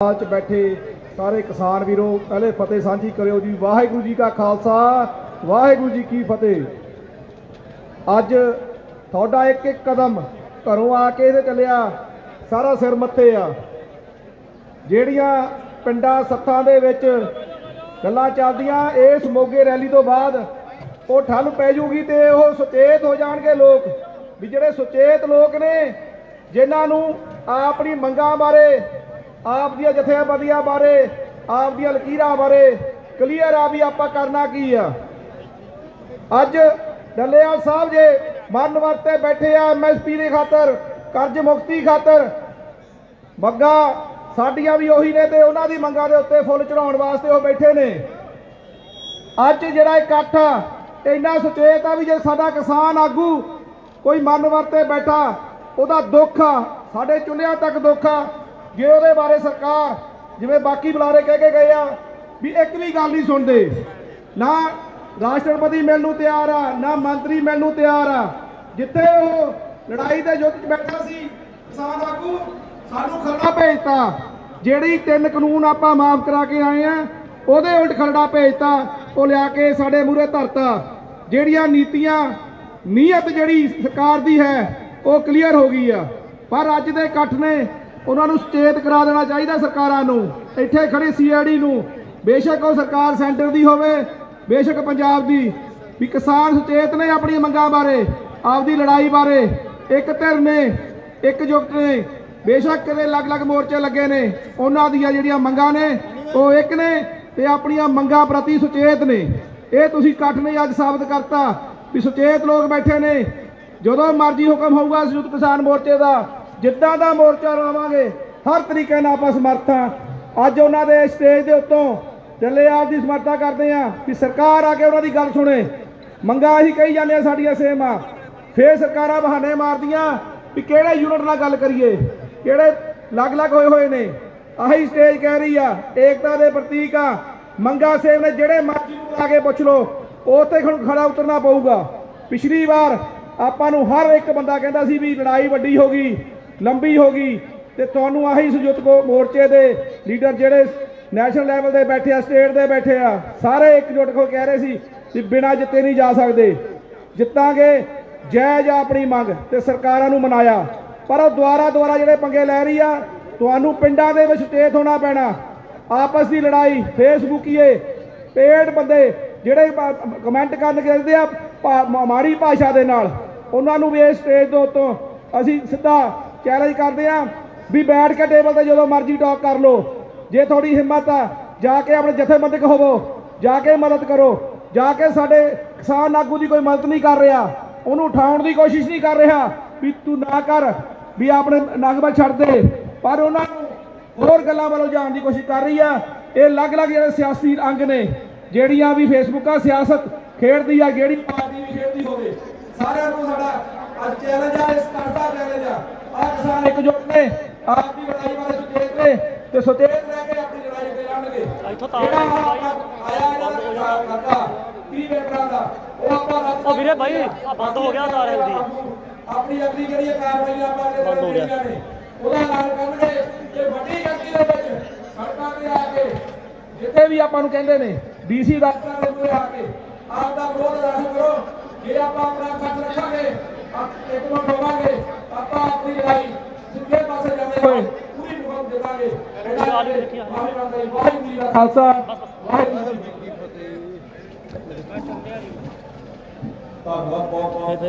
ਚ ਬੈਠੇ ਸਾਰੇ ਕਿਸਾਨ ਵੀਰੋ, ਪਹਿਲੇ ਫਤਿਹ ਸਾਂਝੀ ਕਰਿਓ ਜੀ। ਵਾਹਿਗੁਰੂ ਜੀ ਕਾ ਖਾਲਸਾ, ਵਾਹਿਗੁਰੂ ਜੀ ਕੀ ਫਤਿਹ। ਅੱਜ ਤੁਹਾਡਾ ਇੱਕ ਇੱਕ ਕਦਮ ਘਰੋਂ ਆ ਕੇ ਇਹਦੇ ਚੱਲਿਆ, ਸਾਰਾ ਸਿਰ ਮੱਥੇ ਆ। ਜਿਹੜੀਆਂ ਪਿੰਡਾਂ ਸੱਥਾਂ ਦੇ ਵਿੱਚ ਗੱਲਾਂ ਚੱਲਦੀਆਂ, ਇਸ ਮੋਗੇ ਰੈਲੀ ਤੋਂ ਬਾਅਦ ਉਹ ਠੱਲ ਪੈ ਜੂਗੀ ਤੇ ਉਹ ਸੁਚੇਤ ਹੋ ਜਾਣਗੇ ਲੋਕ। ਵੀ ਜਿਹੜੇ ਸੁਚੇਤ ਲੋਕ ਨੇ, ਜਿਨ੍ਹਾਂ ਨੂੰ ਆਪਣੀ ਮੰਗਾਂ ਬਾਰੇ ਆਪ ਦੀਆਂ ਜਥੇਬੰਦੀਆਂ ਬਾਰੇ ਆਪ ਦੀਆਂ ਲਕੀਰਾਂ ਬਾਰੇ ਕਲੀਅਰ ਆ ਵੀ ਆਪਾਂ ਕਰਨਾ ਕੀ ਆ। ਅੱਜ ਡੱਲੇਵਾਲ ਸਾਹਿਬ ਜੇ ਮਰਨ ਵਰਤੇ ਬੈਠੇ ਆ ਐਮਐਸਪੀ ਦੀ ਖਾਤਰ ਕਰਜ਼ ਮੁਕਤੀ ਖਾਤਰ ਮੰਗਾਂ ਸਾਡੀਆਂ ਵੀ ਉਹੀ ਨੇ ਤੇ ਉਹਨਾਂ ਦੀ ਮੰਗਾਂ ਦੇ ਉੱਤੇ ਫੁੱਲ ਚੜਾਉਣ ਵਾਸਤੇ ਉਹ ਬੈਠੇ ਨੇ। ਅੱਜ ਜਿਹੜਾ ਇਕੱਠ ਆ, ਇੰਨਾ ਸੁਚੇਤ ਆ ਵੀ ਜੇ ਸਾਡਾ ਕਿਸਾਨ ਆਗੂ ਕੋਈ ਮਨ ਵਰਤੇ ਬੈਠਾ ਉਹਦਾ ਦੁੱਖ ਆ ਸਾਡੇ ਚੁੱਲ੍ਹਿਆਂ ਤੱਕ ਦੁੱਖ ਆ ਜੇ ਉਹਦੇ ਬਾਰੇ ਸਰਕਾਰ, ਜਿਵੇਂ ਬਾਕੀ ਬੁਲਾਰੇ ਕਹਿ ਕੇ ਗਏ ਆ ਵੀ ਇੱਕ ਵੀ ਗੱਲ ਨਹੀਂ ਸੁਣਦੇ। ਨਾ ਰਾਸ਼ਟਰਪਤੀ ਮਿਲਣ ਨੂੰ ਤਿਆਰ ਆ, ਨਾ ਮੰਤਰੀ ਮਿਲਣ ਨੂੰ ਤਿਆਰ ਆ। ਜਿੱਥੇ ਉਹ ਲੜਾਈ ਦੇ ਯੁੱਧ 'ਚ ਬੈਠਾ ਸੀ, ਕਿਸਾਨ ਆਗੂ, ਸਾਨੂੰ ਖਰੜਾ ਭੇਜਤਾ। ਜਿਹੜੀ ਤਿੰਨ ਕਾਨੂੰਨ ਆਪਾਂ ਮਾਫ ਕਰਾ ਕੇ ਆਏ ਆ, ਉਹਦੇ ਉਲਟ ਖਰੜਾ ਭੇਜਤਾ, ਉਹ ਲਿਆ ਕੇ ਸਾਡੇ ਮੂਹਰੇ ਧਰਤਾ। ਜਿਹੜੀਆਂ ਨੀਤੀਆਂ, ਨੀਅਤ ਜਿਹੜੀ ਸਰਕਾਰ ਦੀ ਹੈ, ਉਹ ਕਲੀਅਰ ਹੋ ਗਈ ਆ। ਪਰ ਅੱਜ ਦੇ ਇਕੱਠ ਨੇ ਉਹਨਾਂ ਨੂੰ ਸੁਚੇਤ ਕਰਾ ਦੇਣਾ ਚਾਹੀਦਾ ਸਰਕਾਰਾਂ ਨੂੰ। ਇੱਥੇ ਖੜੀ ਸੀਆਈਡੀ ਨੂੰ। ਬੇਸ਼ੱਕ ਉਹ ਸਰਕਾਰ ਸੈਂਟਰ ਦੀ ਹੋਵੇ, ਬੇਸ਼ੱਕ ਪੰਜਾਬ ਦੀ। ਵੀ ਕਿਸਾਨ ਸੁਚੇਤ ਨੇ ਆਪਣੀਆਂ ਮੰਗਾਂ ਬਾਰੇ, ਆਪਦੀ ਲੜਾਈ ਬਾਰੇ। ਇੱਕ ਧਿਰ ਨੇ, ਇੱਕ ਇਕਜੁੱਟ ਨੇ। ਬੇਸ਼ੱਕ ਕਿਤੇ ਅਲੱਗ-ਅਲੱਗ ਮੋਰਚੇ ਲੱਗੇ ਨੇ। ਉਹਨਾਂ ਦੀਆਂ ਜਿਹੜੀਆਂ ਮੰਗਾਂ ਨੇ, ਉਹ ਇੱਕ ਨੇ ਤੇ ਆਪਣੀਆਂ ਮੰਗਾਂ ਪ੍ਰਤੀ ਸੁਚੇਤ ਨੇ। ਇਹ ਤੁਸੀਂ ਇਕੱਠ ਨੇ ਅੱਜ ਸਾਬਤ ਕਰਤਾ ਵੀ ਸੁਚੇਤ ਲੋਕ ਬੈਠੇ ਨੇ। ਜਦੋਂ ਮਰਜ਼ੀ ਹੁਕਮ ਹੋਊਗਾ ਸੰਯੁਕਤ ਕਿਸਾਨ ਮੋਰਚੇ ਦਾ ਜਿੱਦਾਂ ਦਾ ਮੋਰਚਾ ਲਾਵਾਂਗੇ, ਹਰ ਤਰੀਕੇ ਨਾਲ ਆਪਾਂ ਸਮਰਥ ਹਾਂ। ਅੱਜ ਉਹਨਾਂ ਦੇ ਸਟੇਜ ਦੇ ਉੱਤੋਂ ਚੱਲੇ ਆਪ ਦੀ ਸਮਰਥਾ ਕਰਦੇ ਆ ਕਿ ਸਰਕਾਰ ਆ ਕੇ ਉਹਨਾਂ ਦੀ ਗੱਲ ਸੁਣੇ। ਮੰਗਾਂ ਅਸੀਂ ਕਹੀ ਜਾਂਦੇ ਆ ਸਾਡੀਆਂ ਸੇਮ ਆ। ਫੇਰ ਸਰਕਾਰਾਂ ਬਹਾਨੇ ਮਾਰਦੀਆਂ ਵੀ ਕਿਹੜੇ ਯੂਨਿਟ ਨਾਲ ਗੱਲ ਕਰੀਏ, ਕਿਹੜੇ ਅਲੱਗ-ਅਲੱਗ ਹੋਏ ਹੋਏ ਨੇ। ਆਹੀ ਸਟੇਜ ਕਹਿ ਰਹੀ ਆ, ਏਕਤਾ ਦੇ ਪ੍ਰਤੀਕ ਆ। ਮੰਗਾ ਸੇਮ ਨੇ, ਜਿਹੜੇ ਮਰਜ਼ੀ ਨੂੰ ਆ ਕੇ ਪੁੱਛ ਲੋ ਉੱਥੇ ਹੁਣ ਖੜਾ ਉਤਰਨਾ ਪਊਗਾ। ਪਿਛਲੀ ਵਾਰ ਆਪਾਂ ਨੂੰ ਹਰ ਇੱਕ ਬੰਦਾ ਕਹਿੰਦਾ ਸੀ ਵੀ ਲੜਾਈ ਵੱਡੀ ਹੋ ਗਈ ਲੰਬੀ ਹੋ ਗਈ ਤੇ ਤੁਹਾਨੂੰ ਆਹੀ ਸੰਯੁਕਤ ਕੋ ਮੋਰਚੇ ਦੇ ਲੀਡਰ ਜਿਹੜੇ ਨੈਸ਼ਨਲ ਲੈਵਲ ਦੇ ਬੈਠੇ ਆ, ਸਟੇਟ ਦੇ ਬੈਠੇ ਆ, ਸਾਰੇ ਇਕਜੁੱਟ ਹੋ ਕਹਿ ਰਹੇ ਸੀ ਕਿ ਬਿਨਾਂ ਜਿੱਤੇ ਨਹੀਂ ਜਾ ਸਕਦੇ। ਜਿੱਤਾਂਗੇ, ਜੈ ਆ ਆਪਣੀ ਮੰਗ ਤੇ ਸਰਕਾਰਾਂ ਨੂੰ ਮਨਾਇਆ। ਪਰ ਉਹ ਦੁਆਰਾ ਦੁਆਰਾ ਜਿਹੜੇ ਪੰਗੇ ਲੈ ਰਹੀ ਆ, ਤੁਹਾਨੂੰ ਪਿੰਡਾਂ ਦੇ ਵਿੱਚ ਚੇਤ ਹੋਣਾ ਪੈਣਾ। ਆਪਸ ਦੀ ਲੜਾਈ, ਫੇਸਬੁੱਕੀਏ ਪੇੜ ਬੰਦੇ ਜਿਹੜੇ ਕਮੈਂਟ ਕਰਨ ਕਹਿੰਦੇ ਆ, ਭਾ- ਮਾੜੀ ਭਾਸ਼ਾ ਦੇ ਨਾਲ। ਉਹਨਾਂ ਨੂੰ ਵੀ ਇਸ ਸਟੇਜ ਦੇ ਉੱਤੋਂ ਅਸੀਂ ਸਿੱਧਾ ਚੈਲੰਜ ਕਰਦੇ ਆ। ਵੀ ਬੈਠ ਕੇ ਟੇਬਲ ਤੇ ਜਦੋਂ ਮਰਜ਼ੀ ਟਾਕ ਕਰ ਲਓ। ਜੇ ਤੁਹਾਡੀ ਹਿੰਮਤ ਆ, ਜਾ ਕੇ ਆਪਣੇ ਜਥੇਬੰਦਕ ਹੋਵੋ। ਜਾ ਕੇ ਮਦਦ ਕਰੋ। ਜਾ ਕੇ ਸਾਡੇ ਕਿਸਾਨ ਆਗੂ ਦੀ ਕੋਈ ਮਦਦ ਨਹੀਂ ਕਰ ਰਿਹਾ। ਉਹਨੂੰ ਉਠਾਉਣ ਦੀ ਕੋਸ਼ਿਸ਼ ਨਹੀਂ ਕਰ ਰਿਹਾ। ਵੀ ਤੂੰ ਨਾ ਕਰ, ਵੀ ਆਪਣੇ ਨਗਮਾ ਛੱਡ ਦੇ। ਪਰ ਉਹਨਾਂ ਨੂੰ ਹੋਰ ਗੱਲਾਂ ਵੱਲੋਂ ਜਾਣ ਦੀ ਕੋਸ਼ਿਸ਼ ਕਰ ਰਹੀ ਆ। ਇਹ ਅਲੱਗ-ਅਲੱਗ ਜਿਹੜੇ ਸਿਆਸੀ ਅੰਗ ਨੇ, ਜਿਹੜੀਆਂ ਵੀ ਫੇਸਬੁੱਕਾਂ ਸਿਆਸਤ ਖੇਡਦੀ ਆ, ਜਿਹੜੀ ਪਾਰਟੀ ਵੀ ਖੇਡਦੀ ਹੋਵੇ। ਸਾਰਿਆਂ ਨੂੰ ਸਾਡਾ ਅੱਜ ਚੈਲੰਜ ਆ ਇਸ ਕਰਦਾ ਚੈਲੰਜ ਆ ਨੇ ਆਪ ਦੀ ਲੜਾਈ ਬਾਰੇ ਸੁਚੇਤ ਨੇ ਤੇ ਸੁਚੇਤ ਰਹਿ ਕੇ ਆਪਣੀ ਲੜਾਈ ਤੇ ਲੜਨਗੇ। ਇੱਥੋਂ ਤਾਂ ਆਇਆ ਇਹਨਾਂ ਦਾ ਖਾਤਾ 30 ਮੈਂਬਰਾਂ ਦਾ ਉਹ ਆਪਾਂ ਉਹ ਵੀਰੇ ਆਹ ਬੰਦ ਹੋ ਗਿਆ ਤਾਰ ਇਹਦੀ। ਆਪਣੀ ਅਗਲੀ ਜਿਹੜੀ ਕਾਰਵਾਈ ਆਪਾਂ ਅੱਗੇ ਬੰਦ ਹੋ ਗਿਆ। ਉਹਦਾ ਐਲਾਨ ਕਰਨਗੇ ਕਿ ਵੱਡੀ ਗਿਣਤੀ ਦੇ ਵਿੱਚ ਸੜਕਾਂ ਤੇ ਆ ਕੇ ਜਿੱਥੇ ਵੀ ਆਪਾਂ ਨੂੰ ਕਹਿੰਦੇ ਨੇ ਡੀਸੀ ਦਫ਼ਤਰਾਂ ਦੇ ਮੂਹਰੇ ਆ ਕੇ ਆਪ ਦਾ ਵਿਰੋਧ ਦਾਖਲ ਕਰੋ। ਜੇ ਆਪਾਂ ਆਪਣਾ ਖੱਤ ਰੱਖਾਂਗੇ ਆਪ- ਇੱਕ ਮਿੰਟ ਹੋਵਾਂਗੇ ਆਪਾਂ ਆਪਣੀ ਲੜਾਈ ਸਿੱਧੇ ਪਾਸੇ ਜਾਂਦੇ ਹੋਏ ਪੂਰੀ ਮੁਕੰਮਲ ਦੇਵਾਂਗੇ। ਵਾਹਿਗੁਰੂ ਜੀ ਦਾ ਖਾਲਸਾ। ਵਾਹਿਗੁਰੂ ਜੀ ਕੀ ਫਤਿਹ। ਧੰਨਵਾਦ ਬਹੁਤ ਬਹੁਤ